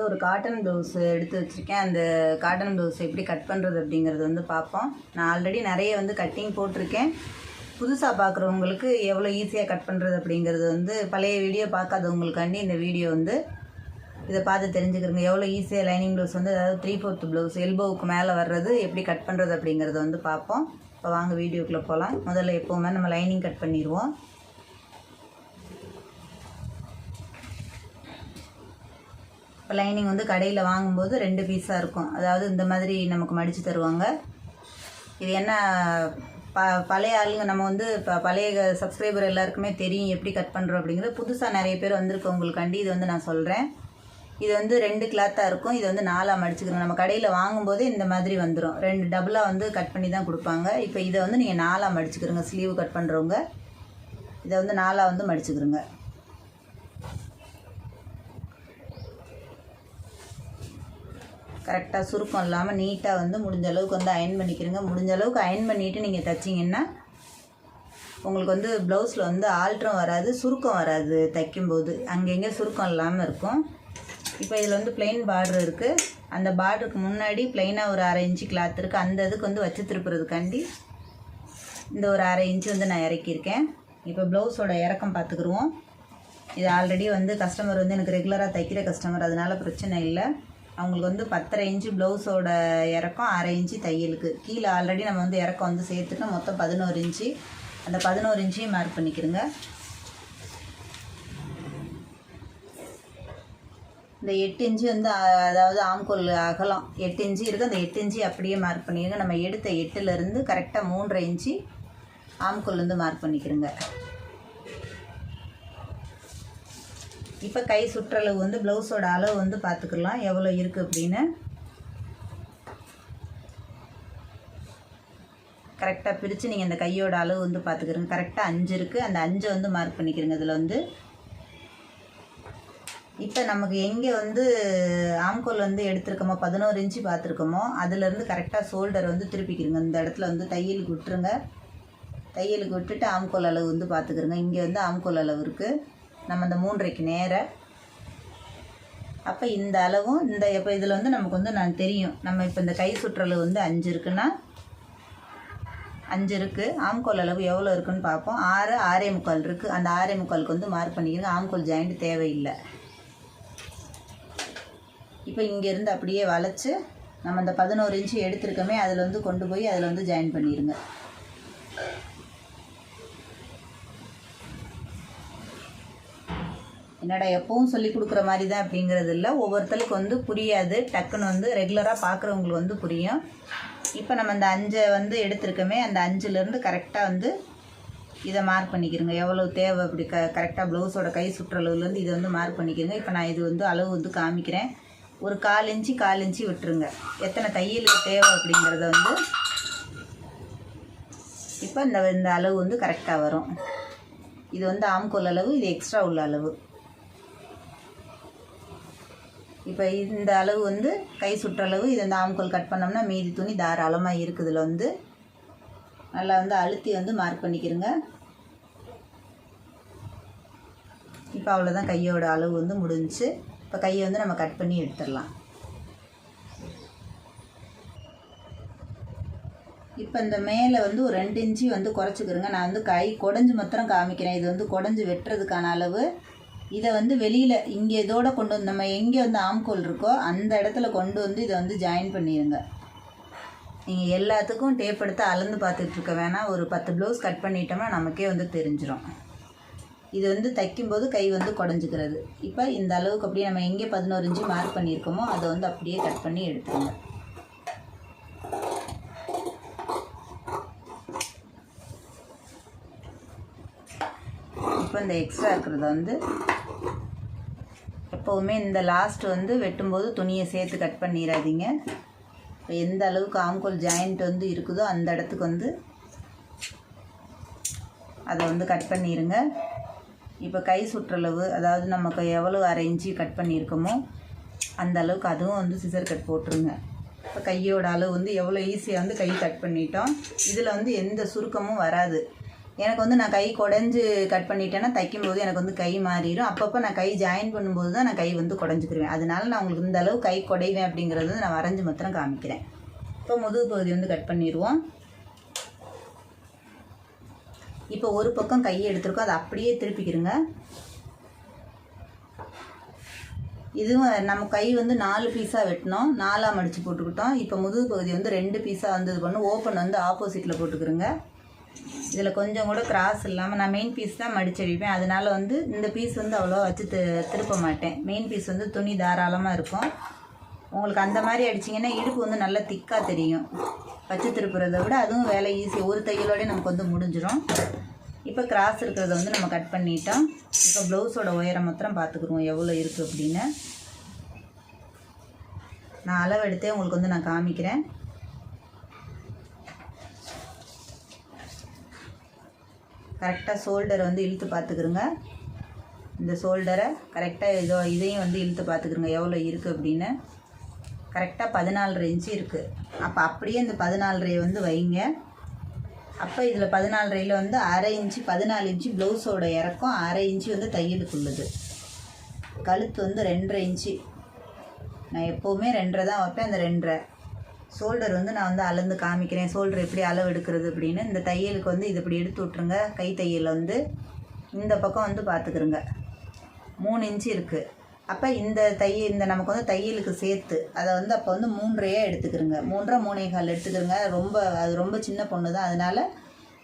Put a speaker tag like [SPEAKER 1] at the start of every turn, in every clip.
[SPEAKER 1] வந்து ஒரு cotton blouse எடுத்து வச்சுருக்கேன். அந்த காட்டன் ப்ளவுஸ் எப்படி கட் பண்ணுறது அப்படிங்கிறது வந்து பார்ப்போம். நான் ஆல்ரெடி நிறைய வந்து கட்டிங் போட்டிருக்கேன். புதுசாக பார்க்குறவங்களுக்கு எவ்வளோ ஈஸியாக கட் பண்ணுறது அப்படிங்கிறது வந்து பழைய வீடியோ பார்க்காதவங்களுக்காண்டி இந்த வீடியோ வந்து இதை பார்த்து தெரிஞ்சுக்கிறங்க. எவ்வளோ ஈஸியாக லைனிங் ப்ளவுஸ் வந்து அதாவது த்ரீ ஃபோர்த் ப்ளவுஸ் எல்போவுக்கு மேலே வர்றது எப்படி கட் பண்ணுறது அப்படிங்கிறத வந்து பார்ப்போம். இப்போ வாங்க வீடியோக்குள்ளே போகலாம் முதல்ல எப்போவுமே நம்ம லைனிங் கட் பண்ணிடுவோம். இப்போ லைனிங் வந்து கடையில் வாங்கும்போது ரெண்டு பீஸாக இருக்கும். அதாவது இந்த மாதிரி நமக்கு மடித்து தருவாங்க. இது என்ன ப பழைய ஆளுங்க நம்ம வந்து இப்போ பழைய சப்ஸ்கிரைபர் எல்லாருக்குமே தெரியும் எப்படி கட் பண்ணுறோம் அப்படிங்கிறது. புதுசாக நிறைய பேர் வந்திருக்கவங்களுக்காண்டி இது வந்து நான் சொல்கிறேன் இது வந்து ரெண்டு கிளாத்தாக இருக்கும். இது வந்து நாலாக மடிச்சுக்கிறோம் நம்ம கடையில் வாங்கும்போதே இந்த மாதிரி வந்துடும் ரெண்டு டபுளாக வந்து கட் பண்ணி தான் கொடுப்பாங்க. இப்போ இதை வந்து நீங்கள் நாலாக மடிச்சுக்கிறோங்க. ஸ்லீவ் கட் பண்ணுறவங்க இதை வந்து நாலாக வந்து மடிச்சுக்கிறோங்க. கரெக்டாக சுருக்கம் இல்லாமல் நீட்டாக வந்து முடிஞ்ச அளவுக்கு வந்து அயன் பண்ணிக்கிறங்க முடிஞ்ச அளவுக்கு அயன் பண்ணிவிட்டு நீங்கள் தைச்சிங்கன்னா உங்களுக்கு வந்து ப்ளவுஸில் வந்து ஆல்ட்ரம் வராது சுருக்கம் வராது தைக்கும்போது. அங்கங்கே சுருக்கம் இல்லாமல் இருக்கும். இப்போ இதில் வந்து பிளெயின் பார்டர் இருக்குது அந்த பார்டருக்கு முன்னாடி பிளெயினாக ஒரு அரை இன்ச்சு கிளாத் இருக்குது அந்த இதுக்கு வந்து வச்சு திருப்புறதுக்காண்டி இந்த ஒரு அரை இன்ச்சு வந்து நான் இறக்கியிருக்கேன். இப்போ ப்ளவுஸோட இறக்கம் பார்த்துக்குருவோம் இது ஆல்ரெடி வந்து கஸ்டமர் வந்து எனக்கு ரெகுலராக தைக்கிற கஸ்டமர் அதனால் பிரச்சனை இல்லை. அவங்களுக்கு வந்து பத்தரை இன்ச்சு ப்ளவுஸோட இறக்கம் அரை இன்ச்சு தையலுக்கு. கீழே ஆல்ரெடி நம்ம வந்து இறக்கம் வந்து சேர்த்துட்டு மொத்தம் பதினோரு இன்ச்சு. அந்த பதினோரு இன்ச்சையும் மார்க் பண்ணிக்கிறோங்க இந்த எட்டு இன்ச்சு வந்து அதாவது ஆம்கோல் அகலம். எட்டு இன்ச்சு இருக்குது அந்த எட்டு இன்ச்சு அப்படியே மார்க் பண்ணிடுங்க. நம்ம எடுத்த எட்டுலேருந்து கரெக்டாக மூன்றரை இன்ச்சு ஆம்கோல் வந்து மார்க் பண்ணிக்கிறோங்க இப்போ கை சுற்றளவு வந்து ப்ளவுஸோட அளவு வந்து பார்த்துக்கலாம் எவ்வளோ இருக்குது அப்படின்னு. கரெக்டாக பிரித்து நீங்கள் இந்த கையோட அளவு வந்து பார்த்துக்கிறங்க கரெக்டாக அஞ்சு இருக்குது அந்த அஞ்சை வந்து மார்க் பண்ணிக்கிறங்க இதில் வந்து. இப்போ நமக்கு எங்கே வந்து ஆம்கோல் வந்து எடுத்திருக்கோமோ பதினோரு இன்ச்சு பார்த்துருக்கோமோ அதுலேருந்து கரெக்டாக ஷோல்டர் வந்து திருப்பிக்கிறங்க. இந்த இடத்துல வந்து தையலுக்கு விட்டுருங்க. தையலுக்கு விட்டுட்டு ஆம்கோல் அளவு வந்து பார்த்துக்கிறங்க இங்கே வந்து ஆம்கோல் அளவு இருக்குது நம்ம இந்த மூன்றைக்கு நேர. அப்போ இந்த அளவும் இந்த இப்போ இதில் வந்து நமக்கு வந்து நான் தெரியும். நம்ம இப்போ இந்த கை சுற்றளவு வந்து அஞ்சு இருக்குன்னா அஞ்சு இருக்குது ஆம்கோல் அளவு எவ்வளோ இருக்குன்னு பார்ப்போம். ஆறு ஆறே முக்கால் இருக்குது அந்த ஆறே முக்காலுக்கு வந்து மார்க் பண்ணிக்கிறங்க ஆம்கோல் ஜாயிண்ட் தேவையில்லை. இப்போ இங்கேருந்து அப்படியே வளைச்சு நம்ம அந்த பதினோரு இன்ச்சு எடுத்திருக்கோமே அதில் வந்து கொண்டு போய் அதில் வந்து ஜாயின் பண்ணிடுங்க என்னடா எப்பவும் சொல்லி கொடுக்குற மாதிரி தான் அப்படிங்கிறது இல்லை. ஒவ்வொருத்தருக்கு வந்து புரியாது. டக்குன்னு வந்து ரெகுலராக பார்க்குறவங்களுக்கு வந்து புரியும். இப்போ நம்ம அந்த அஞ்சை வந்து எடுத்திருக்கோமே அந்த அஞ்சுலேருந்து கரெக்டாக வந்து இதை மார்க் பண்ணிக்கிறோங்க. எவ்வளோ தேவை அப்படி க கரெக்டாக ப்ளவுஸோட கை சுற்றளவுலேருந்து இதை வந்து மார்க் பண்ணிக்கிறோங்க. இப்போ நான் இது வந்து அளவு வந்து காமிக்கிறேன். ஒரு கால் இன்ச்சு கால் இன்ச்சு விட்டுருங்க. எத்தனை தையலுக்கு தேவை அப்படிங்கிறத வந்து இப்போ இந்த இந்த அளவு வந்து கரெக்டாக வரும். இது வந்து ஆம்கோல் அளவு இது எக்ஸ்ட்ரா உள்ள அளவு. இப்போ இந்த அளவு வந்து கை சுற்றளவு இது இந்த ஆம்கோல் கட் பண்ணோம்னா மீதி துணி தாராளமாக இருக்குதுல வந்து. நல்லா வந்து அழுத்தி வந்து மார்க் பண்ணிக்கிறங்க. இப்போ அவ்வளோதான் கையோட அளவு வந்து முடிஞ்சுச்சு. இப்போ கையை வந்து நம்ம கட் பண்ணி எடுத்துடலாம். இப்போ இந்த மேலே வந்து ஒரு ரெண்டு இன்ச்சு வந்து குறைச்சிக்கிறோங்க. நான் வந்து கை குடஞ்சி மாத்திரம் காமிக்கிறேன். இது வந்து குடஞ்சி வெட்டுறதுக்கான அளவு. இதை வந்து வெளியில் இங்கே இதோட கொண்டு வந்து நம்ம எங்கே வந்து ஆம்கோல் இருக்கோ அந்த இடத்துல கொண்டு வந்து இதை வந்து ஜாயின் பண்ணிடுங்க நீங்கள் எல்லாத்துக்கும் டேப் எடுத்து அளந்து பார்த்துட்ருக்க வேணாம். ஒரு பத்து ப்ளவுஸ் கட் பண்ணிட்டோம்னா நமக்கே வந்து தெரிஞ்சிடும் இது வந்து தைக்கும்போது கை வந்து குடஞ்சிக்கிறது. இப்போ இந்த அளவுக்கு அப்படியே நம்ம எங்கே பதினோரு இன்ச்சு மார்க் பண்ணியிருக்கோமோ அதை வந்து அப்படியே கட் பண்ணி எடுத்துருங்க. இப்போ இந்த எக்ஸ்ட்ரா இருக்கிறத வந்து எப்போவுமே இந்த லாஸ்ட் வந்து வெட்டும்போது துணியை சேர்த்து கட் பண்ணிடாதீங்க இப்போ எந்த அளவுக்கு ஆம்கோல் ஜாயிண்ட் வந்து இருக்குதோ அந்த இடத்துக்கு வந்து அதை வந்து கட் பண்ணிடுங்க இப்போ கை சுற்றளவு அதாவது நமக்கு எவ்வளோ அரை இன்ச்சு கட் பண்ணியிருக்கோமோ அந்த அளவுக்கு அதுவும் வந்து சிசர் கட் போட்டுருங்க. இப்போ கையோட அளவு வந்து எவ்வளோ ஈஸியாக வந்து கை கட் பண்ணிட்டோம். இதில் வந்து எந்த சுருக்கமும் வராது. எனக்கு வந்து நான் கை குடஞ்சி கட் பண்ணிட்டேன்னா தைக்கும்போது எனக்கு வந்து கை மாறிடும் அப்பப்போ நான் கை ஜாயின் பண்ணும்போது தான் நான் கை வந்து குடஞ்சிக்கிருவேன். அதனால நான் உங்களுக்கு இந்த அளவு கை குடைவேன் அப்படிங்கிறது வந்து நான் வரைஞ்சி மாத்திரம் காமிக்கிறேன். இப்போ முதுகு பகுதி வந்து கட் பண்ணிடுவோம் இப்போ ஒரு பக்கம் கையை எடுத்துருக்கோம். அதை அப்படியே திருப்பிக்கிருங்க. இதுவும் நம்ம கை வந்து நாலு பீஸாக வெட்டினோம். நாலாக மடித்து போட்டுக்கிட்டோம். இப்போ முதுகு பகுதி வந்து ரெண்டு பீஸாக வந்து இது பண்ணு ஓப்பன் வந்து ஆப்போசிட்டில் போட்டுக்கிறோங்க இதில் கொஞ்சம் கூட கிராஸ் இல்லாமல் நான் மெயின் பீஸ் தான் மடிச்சு அடிப்பேன். அதனால வந்து இந்த பீஸ் வந்து அவ்வளோ வச்சு திருப்ப மாட்டேன். மெயின் பீஸ் வந்து துணி தாராளமாக இருக்கும். உங்களுக்கு அந்த மாதிரி அடிச்சிங்கன்னா இடுப்பு வந்து நல்லா திக்காக தெரியும். வச்சு திருப்புறதை விட அதுவும் வேலை ஈஸி ஒரு தையலோடய நமக்கு வந்து முடிஞ்சிடும். இப்போ கிராஸ் இருக்கிறத வந்து நம்ம கட் பண்ணிட்டோம். இப்போ ப்ளவுஸோட உயரம் மாத்திரம் பார்த்துக்குருவோம். எவ்வளோ இருக்குது அப்படின்னு. நான் அளவெடுத்தே உங்களுக்கு வந்து நான் காமிக்கிறேன். கரெக்டாக ஷோல்டரை வந்து இழுத்து பார்த்துக்குருங்க. இந்த ஷோல்டரை கரெக்டாக இதோ இதையும் வந்து இழுத்து பார்த்துக்குருங்க எவ்வளோ இருக்குது அப்படின்னு. கரெக்டாக பதினாலரை இன்ச்சு இருக்குது அப்போ அப்படியே இந்த பதினாலரையை வந்து வைங்க. அப்போ இதில் பதினாலரையில் வந்து அரை இன்ச்சு பதினாலு இன்ச்சு ப்ளவுஸோட இறக்கம் அரை இன்ச்சு வந்து தையலுக்குள்ளது. கழுத்து வந்து ரெண்டரை இன்ச்சு நான் எப்போவுமே ரெண்டரை தான் வைப்பேன். அந்த ரெண்டரை ஷோல்டர் வந்து நான் வந்து அளந்து காமிக்கிறேன். ஷோல்டர் எப்படி அளவு எடுக்கிறது அப்படின்னு. இந்த தையலுக்கு வந்து இது இப்படி எடுத்து விட்ருங்க கை தையல் வந்து இந்த பக்கம் வந்து பார்த்துக்குருங்க. மூணு இன்ச்சு இருக்குது அப்போ இந்த தையல் இந்த நமக்கு வந்து தையலுக்கு சேர்த்து அதை வந்து அப்போ வந்து மூன்றையாக எடுத்துக்கிறோங்க மூன்றரை மூணே கால் எடுத்துக்கிறோங்க ரொம்ப அது ரொம்ப சின்ன பொண்ணு தான் அதனால்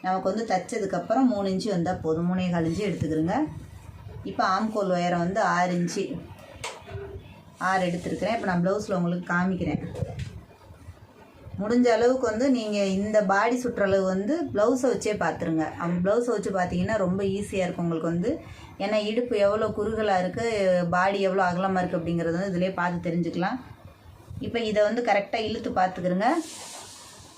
[SPEAKER 1] நமக்கு வந்து தைச்சதுக்கப்புறம் மூணு இன்ச்சு வந்தால் போதும். மூணே கால் இன்ச்சு எடுத்துக்கிறோங்க இப்போ ஆம்கோல் உயரம் வந்து ஆறு இன்ச்சு. ஆறு எடுத்துருக்கிறேன். இப்போ நான் ப்ளவுஸில் உங்களுக்கு காமிக்கிறேன். முடிஞ்ச அளவுக்கு வந்து நீங்கள் இந்த பாடி சுற்றளவு வந்து ப்ளவுஸை வச்சே பார்த்துருங்க அவங்க ப்ளவுஸை வச்சு பார்த்தீங்கன்னா ரொம்ப ஈஸியாக இருக்கும் உங்களுக்கு வந்து. ஏன்னா இடுப்பு எவ்வளோ குறுகலாக இருக்குது பாடி எவ்வளோ அகலமாக இருக்குது அப்படிங்கிறது வந்து இதிலே பார்த்து தெரிஞ்சுக்கலாம். இப்போ இதை வந்து கரெக்டாக இழுத்து பார்த்துக்கிறங்க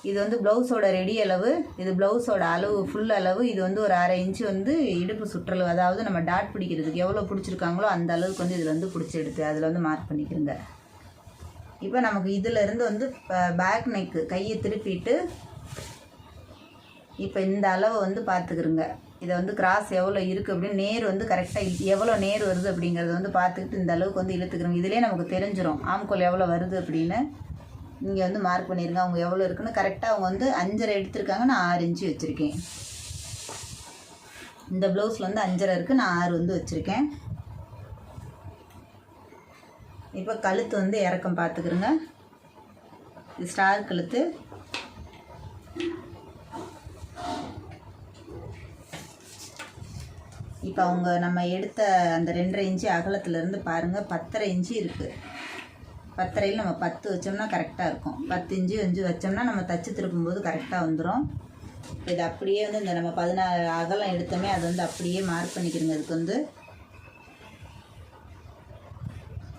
[SPEAKER 1] இது வந்து ப்ளவுஸோட ரெடி அளவு. இது ப்ளவுஸோட அளவு ஃபுல் அளவு. இது வந்து ஒரு அரை இன்ச்சு வந்து இடுப்பு சுற்றளவு. அதாவது நம்ம டாட் பிடிக்கிறதுக்கு எவ்வளோ பிடிச்சிருக்காங்களோ அந்த அளவுக்கு வந்து இதில் வந்து பிடிச்சி எடுத்து அதில் வந்து மார்க் பண்ணிக்கிறங்க இப்போ நமக்கு இதிலிருந்து வந்து பேக் நெக்கு கையை திருப்பிட்டு இப்போ இந்த அளவை வந்து பார்த்துக்கிறோங்க இதை வந்து கிராஸ் எவ்வளோ இருக்குது அப்படின்னு நேர் வந்து கரெக்டாக எவ்வளோ நேர் வருது அப்படிங்கிறத வந்து பார்த்துக்கிட்டு இந்த அளவுக்கு வந்து இழுத்துக்கிறோம். இதிலே நமக்கு தெரிஞ்சிடும் ஆம்கோல் எவ்வளோ வருது அப்படின்னு. இங்கே வந்து மார்க் பண்ணிடுங்க அவங்க எவ்வளோ இருக்குன்னு. கரெக்டாக அவங்க வந்து அஞ்சரை எடுத்திருக்காங்க நான் ஆறு இன்ச்சு வச்சுருக்கேன். இந்த ப்ளவுஸில் வந்து அஞ்சரை இருக்குது நான் ஆறு வந்து வச்சுருக்கேன். இப்போ கழுத்து வந்து இறக்கம் பார்த்துக்கிறோங்க இது ஸ்டார் கழுத்து. இப்போ அவங்க நம்ம எடுத்த அந்த ரெண்டரை இன்ச்சு அகலத்துலேருந்து பாருங்கள் பத்தரை இன்ச்சு இருக்குது பத்தரையில் நம்ம பத்து வச்சோம்னா கரெக்டாக இருக்கும். பத்து இன்ச்சு அஞ்சு வச்சோம்னா நம்ம தச்சு திருப்பும்போது கரெக்டாக வந்துடும் இது அப்படியே வந்து இந்த நம்ம பதினாறு அகலம் எடுத்தோமே அது வந்து அப்படியே மார்க் பண்ணிக்கிறோங்க அதுக்கு வந்து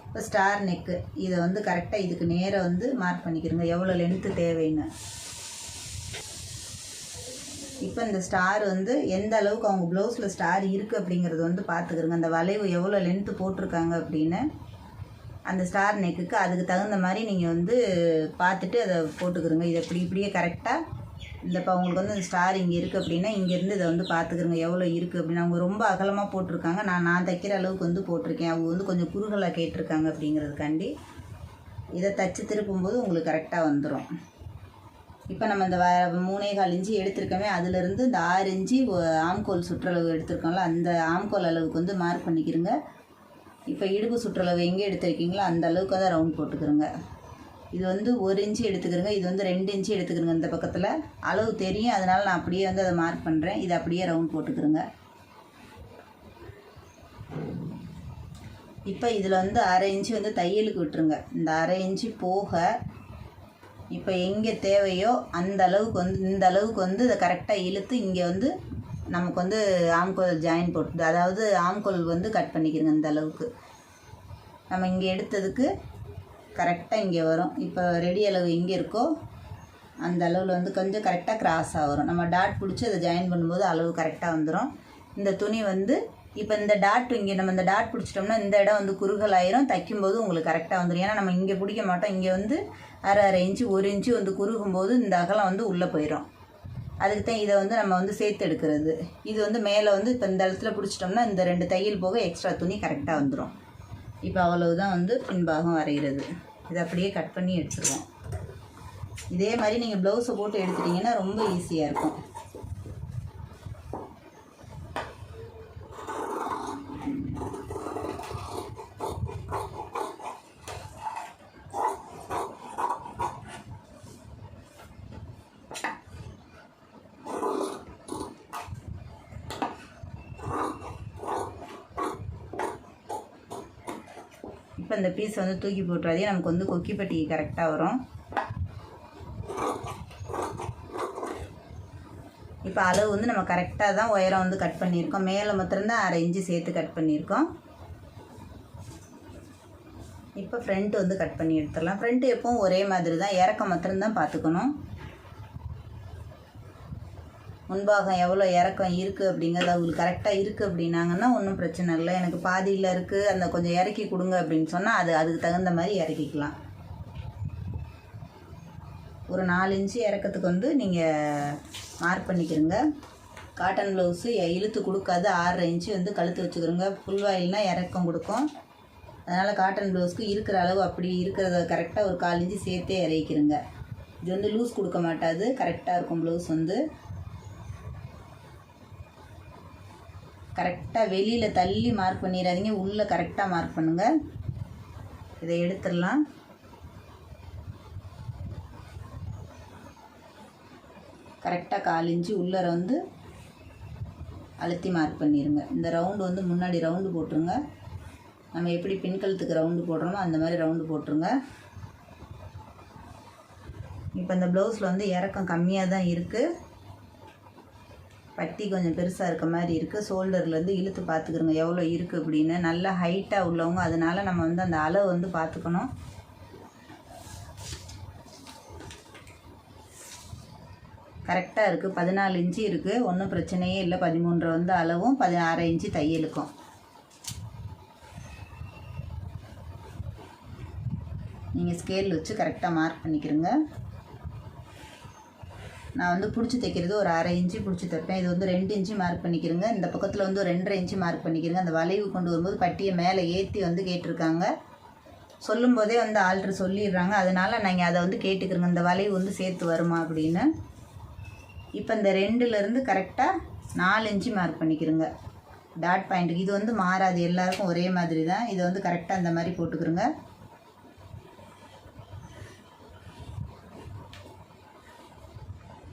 [SPEAKER 1] இப்போ ஸ்டார் நெக்கு இதை வந்து கரெக்டாக இதுக்கு நேராக வந்து மார்க் பண்ணிக்கிறோங்க எவ்வளோ லென்த்து தேவைன்னு. இப்போ இந்த ஸ்டார் வந்து எந்த அளவுக்கு அவங்க ப்ளவுஸில் ஸ்டார் இருக்குது அப்படிங்கிறது வந்து பார்த்துக்கிறோங்க அந்த வளைவு எவ்வளோ லென்த்து போட்டிருக்காங்க அப்படின்னு. அந்த ஸ்டார் நெக்குக்கு அதுக்கு தகுந்த மாதிரி நீங்கள் வந்து பார்த்துட்டு அதை போட்டுக்கிறோங்க இதை இப்படி இப்படியே கரெக்டாக இந்த இப்போ அவங்களுக்கு வந்து ஸ்டார் இங்கே இருக்குது அப்படின்னா இங்கேருந்து இதை வந்து பார்த்துக்கிறோங்க எவ்வளோ இருக்குது அப்படின்னு. அவங்க ரொம்ப அகலமாக போட்டிருக்காங்க. நான் நான் தைக்கிற அளவுக்கு வந்து போட்டிருக்கேன். அவங்க வந்து கொஞ்சம் குறுகலாக கேட்டிருக்காங்க அப்படிங்கிறதுக்காண்டி இதை தச்சு திருப்பும்போது உங்களுக்கு கரெக்டாக வந்துடும் இப்போ நம்ம இந்த வ மூணே கால் இஞ்சி எடுத்திருக்கோமே அதுலேருந்து இந்த ஆறு இஞ்சி ஆம்கோல் சுற்றளவு எடுத்திருக்கோம்ல அந்த ஆம்கோல் அளவுக்கு வந்து மார்க் பண்ணிக்கிறோங்க இப்போ இடுப்பு சுற்றளவு எங்கே எடுத்திருக்கீங்களோ அந்த அளவுக்கு தான் ரவுண்ட் போட்டுக்கிறோங்க இது வந்து ஒரு இன்ச்சு எடுத்துக்கிறேங்க. இது வந்து ரெண்டு இன்ச்சு எடுத்துக்கிறேங்க இந்த பக்கத்தில். அளவு தெரியும். அதனால் நான் அப்படியே வந்து அதை மார்க் பண்ணுறேன் இது அப்படியே ரவுண்ட் போட்டுக்கிறேங்க. இப்போ இதில் வந்து அரை இன்ச்சு வந்து தையலுக்கு விட்டுருங்க. இந்த அரை இன்ச்சு போக இப்போ எங்கே தேவையோ அந்த அளவுக்கு வந்து இந்த அளவுக்கு வந்து இதை கரெக்டாக இழுத்து இங்கே வந்து நமக்கு வந்து ஆம்கோல் ஜாயின் போட்டு அதாவது ஆம்கோல் வந்து கட் பண்ணிக்கிறோங்க இந்த அளவுக்கு. நம்ம இங்கே எடுத்ததுக்கு கரெக்டாக இங்கே வரும். இப்போ ரெடி அளவு எங்கே இருக்கோ அந்த அளவில் வந்து கொஞ்சம் கரெக்டாக கிராஸ் வரும். நம்ம டாட் பிடிச்சி அதை ஜாயின் பண்ணும்போது அளவு கரெக்டாக வந்துடும் இந்த துணி வந்து இப்போ இந்த டாட் இங்கே நம்ம இந்த டாட் பிடிச்சிட்டோம்னா இந்த இடம் வந்து குறுகல் ஆயிரும். தைக்கும்போது உங்களுக்கு கரெக்டாக வந்துடும் ஏன்னா நம்ம இங்கே பிடிக்க மாட்டோம். இங்கே வந்து அரை அரை இன்ச்சு ஒரு இன்ச்சு வந்து குறுகும்போது இந்த அகலம் வந்து உள்ளே போயிடும் அதுக்கு தான் இதை வந்து நம்ம வந்து சேர்த்து எடுக்கிறது. இது வந்து மேலே வந்து இப்போ இந்த இடத்துல பிடிச்சிட்டோம்னா இந்த ரெண்டு தையல் போக எக்ஸ்ட்ரா துணி கரெக்டாக வந்துடும் இப்போ அவ்வளவுதான் வந்து பின்பாகம் வரைகிறது. இதை அப்படியே கட் பண்ணி எடுத்துருவோம். இதே மாதிரி நீங்கள் ப்ளவுஸை போட்டு எடுத்துட்டிங்கன்னா ரொம்ப ஈஸியாக இருக்கும் இப்போ இந்த பீஸ் வந்து தூக்கி போட்டுறாதே நமக்கு வந்து கொக்கிப்பட்டி கரெக்டாக வரும். இப்போ அளவு வந்து நம்ம கரெக்டாக தான் உயரம் வந்து கட் பண்ணியிருக்கோம். மேலே மாத்திரம்தான் அரை இன்ச்சு சேர்த்து கட் பண்ணியிருக்கோம். இப்போ ஃப்ரண்ட் வந்து கட் பண்ணி எடுத்துடலாம். ஃப்ரண்ட் எப்பவும் ஒரே மாதிரி தான். இறக்கம் மாத்திரம்தான் பார்த்துக்கணும். முன்பாகம் எவ்வளோ இறக்கம் இருக்குது அப்படிங்கிறது அவங்களுக்கு கரெக்டாக இருக்குது அப்படின்னாங்கன்னா ஒன்றும் பிரச்சனை இல்லை. எனக்கு பாதியில் இருக்குது அந்த கொஞ்சம் இறக்கி கொடுங்க அப்படின்னு சொன்னால் அது அதுக்கு தகுந்த மாதிரி இறக்கிக்கலாம். ஒரு நாலு இன்ச்சு இறக்கத்துக்கு வந்து நீங்கள் மார்க் பண்ணிக்கிறங்க. காட்டன் ப்ளவுஸு இழுத்து கொடுக்காது. ஆறரை இன்ச்சு வந்து கழுத்து வச்சுக்கிறோங்க. ஃபுல் வாயில்னால் இறக்கம் கொடுக்கும். அதனால் காட்டன் ப்ளவுஸ்க்கு இருக்கிற அளவு அப்படி இருக்கிறத கரெக்டாக ஒரு கால் இன்ச்சு சேர்த்தே இறக்கிருங்க. இது வந்து லூஸ் கொடுக்க மாட்டாது. கரெக்டாக இருக்கும் ப்ளவுஸ் வந்து. கரெக்டாக வெளியில் தள்ளி மார்க் பண்ணிடாதீங்க உள்ளே கரெக்டாக மார்க் பண்ணுங்கள் இதை எடுத்துடலாம். கரெக்டாக கால் உள்ளர வந்து அழுத்தி மார்க் பண்ணிடுங்க இந்த ரவுண்டு வந்து முன்னாடி ரவுண்டு போட்டுருங்க. நம்ம எப்படி பின்கழுத்துக்கு ரவுண்டு போடுறோமோ அந்த மாதிரி ரவுண்டு போட்டுருங்க. இப்போ இந்த ப்ளவுஸில் வந்து இறக்கம் கம்மியாக தான் இருக்குது பட்டி கொஞ்சம் பெருசாக இருக்க மாதிரி இருக்குது ஷோல்டர்லேருந்து இழுத்து பார்த்துக்கிறோங்க எவ்வளோ இருக்குது அப்படின்னு. நல்லா ஹைட்டாக உள்ளவங்க. அதனால நம்ம வந்து அந்த அளவு வந்து பார்த்துக்கணும். கரெக்டாக இருக்குது பதினாலு இன்ச்சு இருக்குது ஒன்றும் பிரச்சனையே இல்லை. பதிமூன்றரை வந்து அளவும் பதினாறு இன்ச்சு தையலுக்கும். நீங்கள் ஸ்கேல் வச்சு கரெக்டாக மார்க் பண்ணிக்கிறங்க நான் வந்து பிடிச்சி தைக்கிறது ஒரு அரை இன்ச்சு பிடிச்சி தைப்பேன். இது வந்து ரெண்டு இன்ச்சு மார்க் பண்ணிக்கிறேங்க. இந்த பக்கத்தில் வந்து ஒரு ரெண்டரை இன்ச்சு மார்க் பண்ணிக்கிறேங்க. அந்த வளைவு கொண்டு வரும்போது பட்டியை மேலே ஏற்றி வந்து கேட்டிருக்காங்க. சொல்லும்போதே வந்து ஆல்ட்ரு சொல்லிடுறாங்க. அதனால் நீங்கள் அதை வந்து கேட்டுக்கிறோங்க. இந்த வளைவு வந்து சேர்த்து வருமா அப்படின்னு. இப்போ இந்த ரெண்டுலேருந்து கரெக்டாக நாலு இன்ச்சு மார்க் பண்ணிக்கிறோங்க. டாட் பாயிண்ட்டுக்கு இது வந்து மாறாது. எல்லாருக்கும் ஒரே மாதிரி தான் இதை வந்து கரெக்டாக அந்த மாதிரி போட்டுக்கிறோங்க.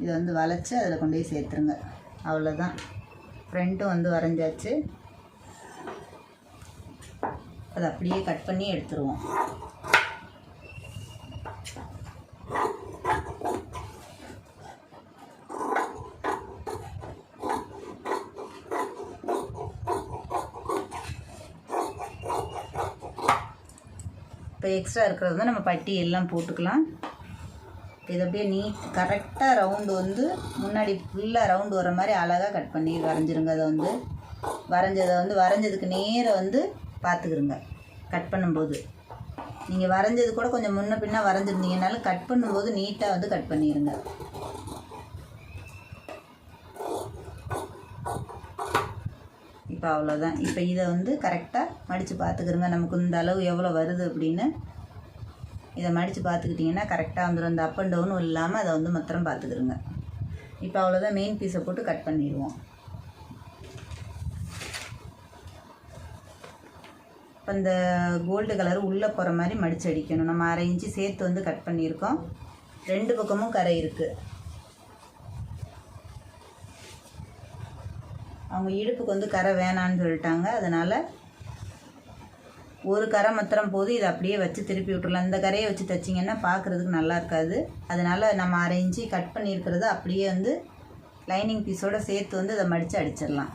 [SPEAKER 1] இதை வந்து வளைச்சி அதில் கொண்டு போய் சேர்த்துருங்க. அவ்வளோதான். ஃப்ரண்ட்டும் வந்து வரைஞ்சாச்சு. அதை அப்படியே கட் பண்ணி எடுத்துருவோம். இப்போ எக்ஸ்ட்ரா இருக்கிறது வந்து நம்ம பட்டி எல்லாம் போட்டுக்கலாம் இது அப்படியே நீட் கரெக்ட் கரெக்டாக ரவுண்டு வந்து முன்னாடி ஃபுல்லாக ரவுண்டு வர மாதிரி அழகாக கட் பண்ணி வரைஞ்சிருங்க. அதை வந்து வரைஞ்சதை வந்து வரைஞ்சதுக்கு நேராக வந்து பார்த்துக்கிருங்க. கட் பண்ணும்போது. நீங்கள் வரைஞ்சது கூட கொஞ்சம் முன்ன பின்னே வரைஞ்சிருந்தீங்கனாலும் கட் பண்ணும்போது நீட்டாக வந்து கட் பண்ணிடுங்க இப்போ அவ்வளோதான் இப்போ இதை வந்து கரெக்டாக மடித்து பார்த்துக்குருங்க. நமக்கு இந்த அளவு எவ்வளோ வருது அப்படின்னு இதை மடித்து பார்த்துக்கிட்டிங்கன்னா கரெக்டாக வந்துடும் இந்த அப் அண்ட் டவுனும் இல்லாமல் அதை வந்து மாத்திரம் பார்த்துக்கிருங்க. இப்போ அவ்வளோதான் மெயின் பீஸை போட்டு கட் பண்ணிடுவோம். இப்போ இந்த கோல்டு கலர் உள்ளே போகிற மாதிரி மடித்து அடிக்கணும். நம்ம அரை இன்ச்சு சேர்த்து வந்து கட் பண்ணியிருக்கோம். ரெண்டு பக்கமும் கரை இருக்குது அவங்க இடுப்புக்கு வந்து கரை வேணான்னு சொல்லிட்டாங்க. அதனால் ஒரு கரை மத்திரம் போது இதை அப்படியே வச்சு திருப்பி விட்டுறலாம். இந்த கரையை வச்சு தைச்சிங்கன்னா பார்க்குறதுக்கு நல்லா இருக்காது. அதனால் நம்ம அரை கட் பண்ணியிருக்கிறத அப்படியே வந்து லைனிங் பீஸோடு சேர்த்து வந்து இதை மடித்து அடிச்சிடலாம்.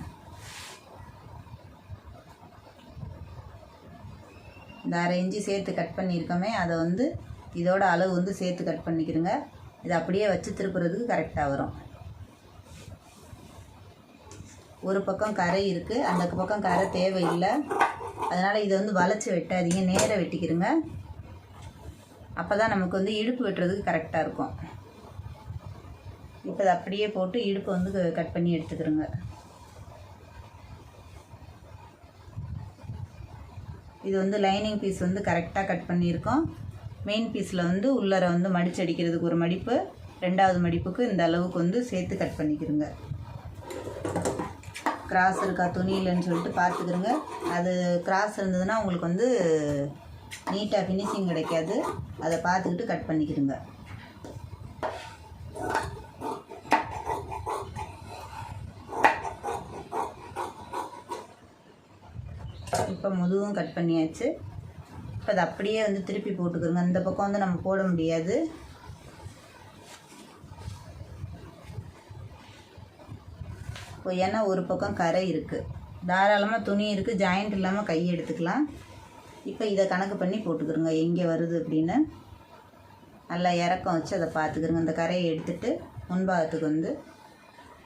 [SPEAKER 1] இந்த அரை இஞ்சி சேர்த்து கட் பண்ணியிருக்கோமே அதை வந்து இதோட அளவு வந்து சேர்த்து கட் பண்ணிக்கிறோங்க இதை அப்படியே வச்சு திருப்புறதுக்கு கரெக்டாக வரும். ஒரு பக்கம் கரை இருக்குது அந்த பக்கம் கரை தேவையில்லை. அதனால் இதை வந்து வளைச்சி வெட்டாதீங்க நேராக வெட்டிக்கிறங்க அப்போ தான் நமக்கு வந்து இடுப்பு வெட்டுறதுக்கு கரெக்டாக இருக்கும். இப்போ அப்படியே போட்டு இடுப்பு வந்து கட் பண்ணி எடுத்துக்கிறோங்க இது வந்து லைனிங் பீஸ் வந்து கரெக்டாக கட் பண்ணியிருக்கோம். மெயின் பீஸில் வந்து உள்ளர வந்து மடிச்சு அடிக்கிறதுக்கு ஒரு மடிப்பு ரெண்டாவது மடிப்புக்கு இந்த அளவுக்கு வந்து சேர்த்து கட் பண்ணிக்கிறோங்க கிராஸ் இருக்கா துணி இல்லைன்னு சொல்லிட்டு பார்த்துக்கிறோங்க அது கிராஸ் இருந்ததுன்னா உங்களுக்கு வந்து நீட்டாக ஃபினிஷிங் கிடைக்காது. அதை பார்த்துக்கிட்டு கட் பண்ணிக்கிறோங்க இப்போ முதுகும் கட் பண்ணியாச்சு. இப்போ அதை அப்படியே வந்து திருப்பி போட்டுக்கிறோங்க அந்த பக்கம் வந்து நம்ம போட முடியாது. ஏன்னா ஒரு பக்கம் கரை இருக்குது தாராளமாக துணி இருக்குது ஜாயிண்ட் இல்லாமல் கை எடுத்துக்கலாம். இப்போ இதை கணக்கு பண்ணி போட்டுக்கிறோங்க எங்கே வருது அப்படின்னு. நல்லா இறக்கம் வச்சு அதை பார்த்துக்கிறோங்க இந்த கரையை எடுத்துட்டு முன்பாகத்துக்கு வந்து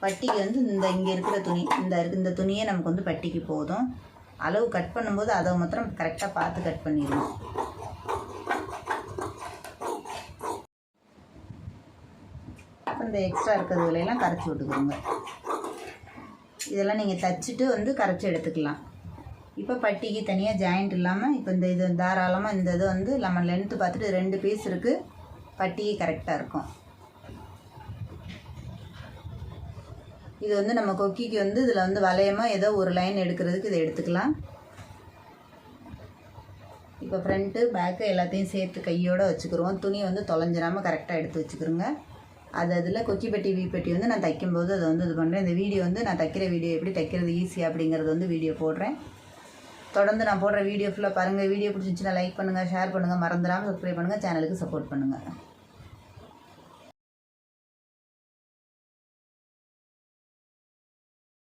[SPEAKER 1] பட்டிக்கு வந்து இந்த இங்கே இருக்கிற துணி இந்த இந்த துணியே நமக்கு வந்து பட்டிக்கு போதும். அளவு கட் பண்ணும்போது அதை மாத்திரம் கரெக்டாக பார்த்து கட் பண்ணிடுவோம் இந்த எக்ஸ்ட்ரா இருக்கிறதுலாம் கரைச்சி விட்டுக்கோங்க இதெல்லாம் நீங்கள் தச்சுட்டு வந்து கரைச்சி எடுத்துக்கலாம். இப்போ பட்டிக்கு தனியாக ஜாயிண்ட் இல்லாமல் இப்போ இந்த இது தாராளமாக இந்த இது வந்து நம்ம லென்த்து பார்த்துட்டு ரெண்டு பீஸ் இருக்குது பட்டிக்கு கரெக்டாக இருக்கும். இது வந்து நம்ம கொக்கிக்கு வந்து இதில் வந்து வளையமாக ஏதோ ஒரு லைன் எடுக்கிறதுக்கு இதை எடுத்துக்கலாம். இப்போ ஃப்ரண்ட்டு பேக்கு எல்லாத்தையும் சேர்த்து கையோடு வச்சுக்கிறோம் துணி வந்து தொலைஞ்சிடாமல் கரெக்டாக எடுத்து வச்சுக்கிறோங்க அது அதில் கொக்கி பெட்டி பெட்டி வந்து நான் தைக்கும்போது அதை வந்து இது பண்ணுறேன். இந்த வீடியோ வந்து நான் தைக்கிற வீடியோ எப்படி தைக்கிறது ஈஸி அப்படிங்கிறது வந்து வீடியோ போடுறேன். தொடர்ந்து நான் போடுற வீடியோ ஃபுல்லாக பாருங்கள் வீடியோ பிடிச்சிருந்துச்சுன்னா லைக் பண்ணுங்கள் ஷேர் பண்ணுங்கள் மறந்துடாமல் சப்ஸ்கிரைப் பண்ணுங்கள் சேனலுக்கு சப்போர்ட் பண்ணுங்கள்